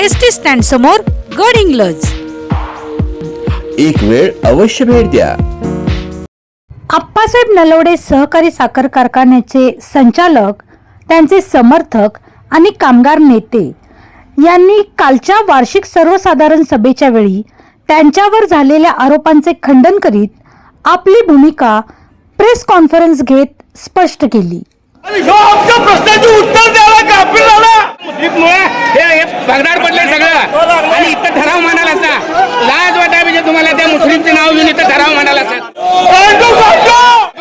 S T stand समोर गड इंग्लज. एक वेळ अवश्य भेट द्या. आप्पासाहेब नलवडे सहकारी साखर कारखान्याचे संचालक त्यांचे समर्थक आणि कामगार नेते यांनी कालच्या वार्षिक सर्वसाधारण सभेच्या वेळी त्यांच्यावर झालेल्या आरोपांचे खंडन करीत आपली भूमिका प्रेस कॉन्फरन्स घेत स्पष्ट केली. आणि ह्यो उत्तर द्यायला कापील झाला मुस्लिममुळे हे हे पगडार पडले सगळं आणि इथं ठराव मांडायला असता लाज वाटाय म्हणजे तुम्हाला त्या मुस्लिमचे नाव घेऊन इथं ठराव मांडायला असतात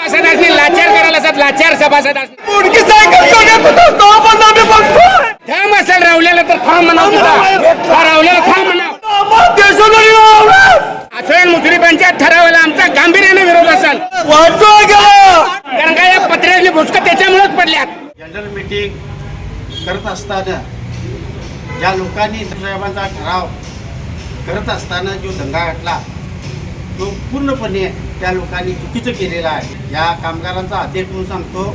सभासद असणे लाचार करायला असतात लाचार सभासद असणे थांब असेल रावलेला तर थांब म्हणाव तुझा हा रावलेला थांब म्हणाव असेल मुस्लिमांच्या ठरावाला आमचा गांभीर्याने विरोध असेल. कारण का? या भुसकं त्याच्यामुळेच पडल्यात. जनरल मीटिंग करत असताना ज्या लोकांनी साहेबांचा ठराव करत असताना जो दंगा घातला तो पूर्णपणे त्या लोकांनी चुकीचं केलेला आहे. या कामगारांचा अध्यक्ष म्हणून सांगतो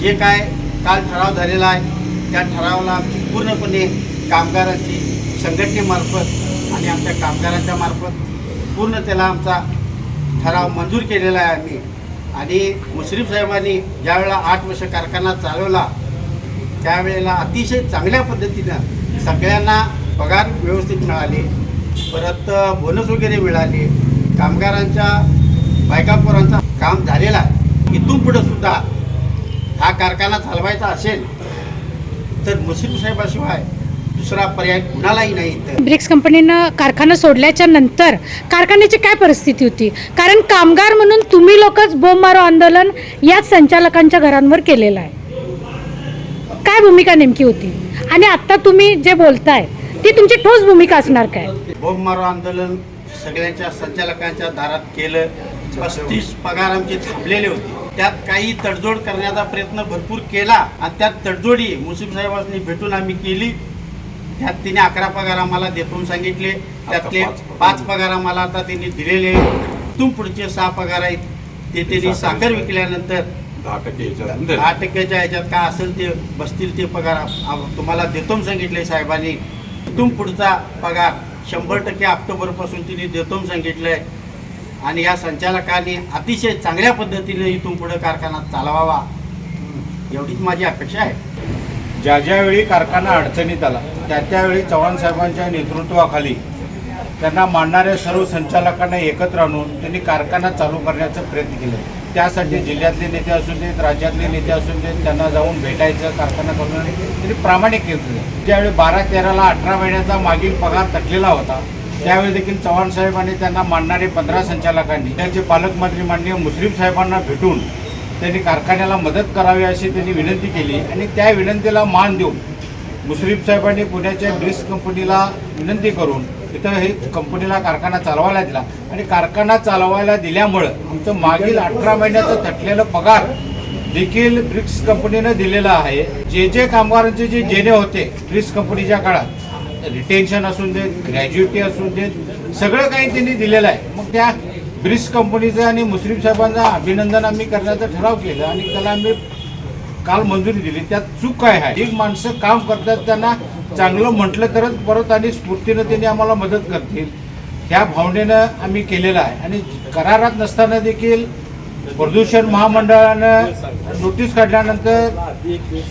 जे काय काल ठराव झालेला आहे त्या ठरावाला आमची पूर्णपणे कामगारांची संघटनेमार्फत आणि आमच्या कामगारांच्या मार्फत पूर्ण त्याला आमचा ठराव मंजूर केलेला आहे आम्ही. आणि मुश्रीफ साहेबांनी ज्यावेळेला आठ वर्ष कारखाना चालवला त्यावेळेला अतिशय चांगल्या पद्धतीनं सगळ्यांना पगार व्यवस्थित मिळाले परत बोनस वगैरे मिळाले कामगारांच्या बायकापोरांचा काम झालेला आहे. इथून पुढं सुद्धा हा कारखाना चालवायचा असेल तर मुस्लिम साहेबाशिवाय दुसरा पर्याय कुणालाही नाही ब्रिक्स कंपनीनं कारखाना सोडल्याच्या नंतर कारखान्याची काय परिस्थिती होती? कारण कामगार म्हणून तुम्ही लोकच बोंब मारो आंदोलन याच संचालकांच्या घरांवर केलेलं आहे. काय भूमिका नेमकी होती? आणि आता तुम्ही जे बोलताय ती तुमची ठोस भूमिका असणार काय? बोंब मारो आंदोलन सगळ्यांच्या संचालकांच्या दारात केलं. पस्तीस पगार आमचे थांबलेले होते. त्यात काही तडजोड करण्याचा प्रयत्न भरपूर केला आणि त्यात तडजोडी मुस्लिम साहेबांनी भेटून आम्ही केली. त्यात तिने अकरा पगार आम्हाला देतो सांगितले. त्यातले पाच पगार. आम्हाला आता त्यांनी दिलेले तिथून पुढचे सहा पगार आहेत. ते त्यांनी साखर विकल्यानंतर दहा टक्क्याच्या ह्याच्यात काय असेल ते बसतील ते पगार तुम्हाला देतो सांगितले साहेबांनी. इथून पुढचा पगार शंभर टक्के ऑक्टोबरपासून तिने देतो सांगितलंय आणि या संचालकांनी अतिशय चांगल्या पद्धतीने इथून पुढे कारखाना चालवावा. एवढीच माझी अपेक्षा आहे. ज्या ज्यावेळी कारखाना अडचणीत आला त्या त्यावेळी चव्हाण साहेबांच्या नेतृत्वाखाली त्यांना मानणाऱ्या सर्व संचालकांना एकत्र आणून त्यांनी कारखाना चालू करण्याचा प्रयत्न केला. त्यासाठी जिल्ह्यातले नेते असू देत राज्यातले नेते असू देत त्यांना जाऊन भेटायचं कारखाना करून त्यांनी प्रामाणिक केलं. ज्यावेळी बारा तेराला अठरा महिन्याचा मागील पगार तटलेला होता त्यावेळी देखील चव्हाण साहेबांनी त्यांना मानणारे पंधरा संचालकांनी त्यांचे पालकमंत्री माननीय मुस्लिम साहेबांना भेटून त्यांनी कारखान्याला मदत करावी अशी त्यांनी विनंती केली आणि त्या विनंतीला मान देऊन मुश्रीफ साहेबांनी पुण्याच्या ब्रिक्स कंपनीला विनंती करून तिथं हे कंपनीला कारखाना चालवायला दिला. आणि कारखाना चालवायला दिल्यामुळं आमचं मागील अठरा महिन्याचं थटलेलं पगार देखील ब्रिक्स कंपनीनं दिलेलं आहे. जे जे कामगारांचे जे जेणे होते ब्रिक्स कंपनीच्या काळात रिटेन्शन असून देत ग्रॅज्युएटी असून देत सगळं काही त्यांनी दिलेलं आहे. मग त्या ब्रिज कंपनीचं आणि मुस्लिम साहेबांचं अभिनंदन आम्ही करण्याचं ठराव केलं आणि त्याला आम्ही काल मंजुरी दिली. त्यात चूक काय आहे? एक माणसं काम करतात त्यांना चांगलं म्हटलं तरच परत आणि स्फूर्तीनं त्यांनी आम्हाला मदत करतील. ह्या भावनेनं आम्ही केलेलं आहे. आणि करारात नसताना देखील प्रदूषण महामंडळानं नोटीस काढल्यानंतर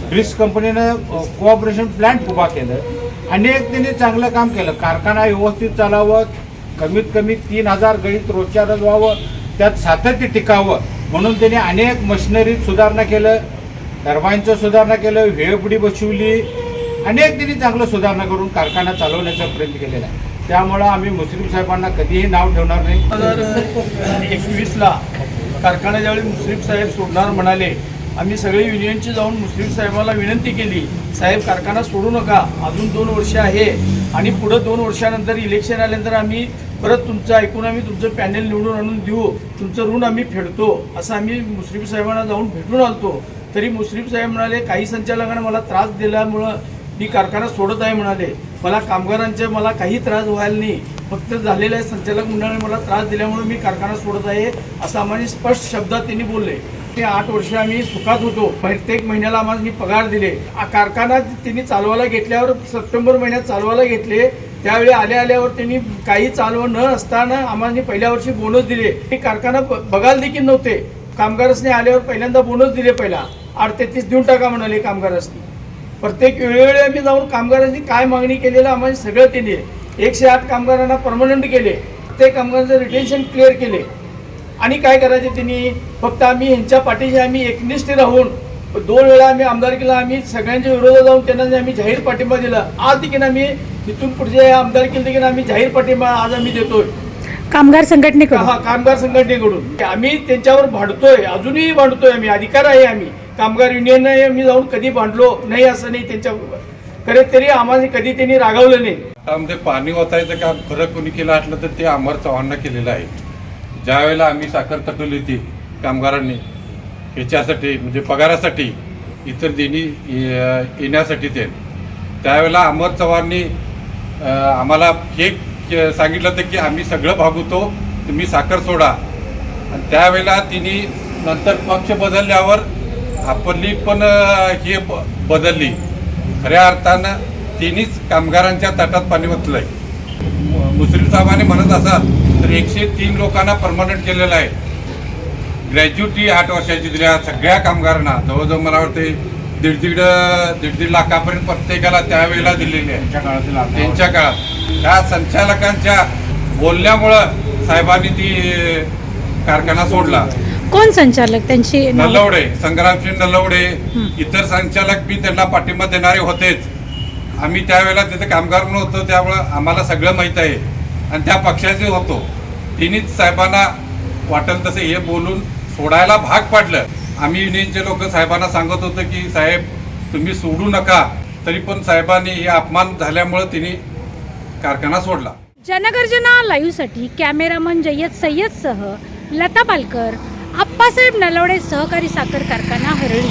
ब्रिक्स कंपनीनं कोऑपरेशन प्लॅन्ट उभा केलं. अनेक त्यांनी चांगलं काम केलं. कारखाना व्यवस्थित चालावं कमीत कमी तीन हजार गणित रोजच्या रोज व्हावं त्यात सातत्य टिकावं. म्हणून त्यांनी अनेक मशिनरीत सुधारणा केलं टर्बाईनचं सुधारणा केलं वेळपुडी बसवली. अनेक त्यांनी चांगलं सुधारणा करून कारखाना चालवण्याचा प्रयत्न केलेला आहे. त्यामुळं आम्ही मुस्लिम साहेबांना कधीही नाव ठेवणार नाही. दोन हजार एकवीसला कारखाना ज्यावेळी मुस्लिम साहेब सोडणार म्हणाले आम्ही सगळे युनियनची जाऊन मुस्लिम साहेबाला विनंती केली साहेब कारखाना सोडू नका अजून दोन वर्ष आहे आणि पुढं दोन वर्षानंतर इलेक्शन आल्यानंतर आम्ही परत तुमचं ऐकून आम्ही तुमचं पॅनेल निवडून आणून देऊ तुमचं ऋण आम्ही फेडतो असं आम्ही मुस्लिम साहेबांना जाऊन भेटून आलतो. तरी मुस्लिम साहेब म्हणाले काही संचालकांना मला त्रास दिल्यामुळं मी कारखाना सोडत आहे म्हणाले. मला कामगारांचे मला काही त्रास व्हायला नाही फक्त झालेल्या संचालक मंडळाने मला त्रास दिल्यामुळे मी कारखाना सोडत आहे असं आम्हाला स्पष्ट शब्दात त्यांनी बोलले. ते आठ वर्ष आम्ही सुखात होतो. प्रत्येक महिन्याला आम्हाला पगार दिले. कारखाना त्यांनी चालवायला घेतल्यावर सप्टेंबर महिन्यात चालवायला घेतले. त्यावेळी आल्या आल्यावर त्यांनी काही चालव न असताना आम्हाला पहिल्या वर्षी बोनस दिले. हे कारखाना बघायला देखील नव्हते. कामगारसने आल्यावर पहिल्यांदा बोनस दिले पहिला. आठ तेहतीस देऊन टाका म्हणाले कामगारांनी. प्रत्येक वेळोवेळी आम्ही जाऊन कामगारांनी काय मागणी केलेलं आम्हाला सगळं त्यांनी. एकशे आठ कामगारांना परमनंट केले. ते कामगारांचं रिटेन्शन क्लिअर केले. आणि काय करायचे त्यांनी फक्त आम्ही ह्यांच्या पाठीशी आम्ही एकनिष्ठ राहून दोन वेळा आम्ही आमदारकीला आम्ही सगळ्यांच्या विरोधात जाऊन त्यांना जे आम्ही जाहीर पाठिंबा दिला. आज देखील आम्ही तिथून पुढच्या आमदारकीला देखील आम्ही जाहीर पाठिंबा आज आम्ही देतोय. कामगार संघटनेकडून? हा कामगार संघटनेकडून. आम्ही त्यांच्यावर भांडतोय अजूनही भांडतोय आम्ही अधिकार आहे आम्ही. कामगार युनियन आम्ही जाऊन कधी भांडलो? नाही असं नाही त्यांच्याबरोबर खरे तरी आम्हाला कधी त्यांनी रागावलं नाही. त्यामध्ये पाणी ओतायचं काम खरं कोणी केलं असलं तर ते अमर चव्हाणनं केलेलं आहे. ज्यावेळेला आम्ही साखर तटवली होती कामगारांनी ह्याच्यासाठी म्हणजे पगारासाठी इतर देणी ये- येण्यासाठी ते. त्यावेळेला अमर चव्हाणनी आम्हाला हे सांगितलं होतं की आम्ही सगळं भागवतो तुम्ही साखर सोडा. आणि त्यावेळेला तिने नंतर पक्ष बदलल्यावर आपली पण हे ब- बदलली. खऱ्या अर्थानं तिनेच कामगारांच्या ताटात पाणी ओतलं आहे मुस्लिम साहेबांनी म्हणत असाल तर एकशे तीन लोकांना परमनंट केलेलं आहे. ग्रॅज्युटी आठ वर्षाची दिल्या सगळ्या कामगारांना जवळजवळ मला वाटते दीड दीड दीड दीड लाखापर्यंत प्रत्येकाला त्यावेळेला दिलेली आहे. त्यांच्या काळात. त्या संचालकांच्या बोलण्यामुळं साहेबांनी ती कारखाना सोडला. कोण संचालक? त्यांची? नलवडे संग्रामसिंह नलवडे इतर संचालक बी त्यांना पाठिंबा देणारे होतेच. आम्ही त्यावेळेला तिथे कामगार म्हणून होतो त्यामुळं आम्हाला सगळं माहीत आहे. आणि त्या पक्षाचे होतो तिन्हीच साहेबांना वाटेल तसं हे बोलून सोडायला भाग पाडलं. आम्ही युनियनचे लोक साहेबांना सांगत होतो की साहेब तुम्ही सोडू नका. तरी पण साहेबांनी हे अपमान झाल्यामुळं तिने कारखाना सोडला. जनगर्जना लाईव्हसाठी कॅमेरामन जय्यद सय्यदसह लता पालकर आप्पासाहेब नलवडे सहकारी साखर कारखाना हरळी.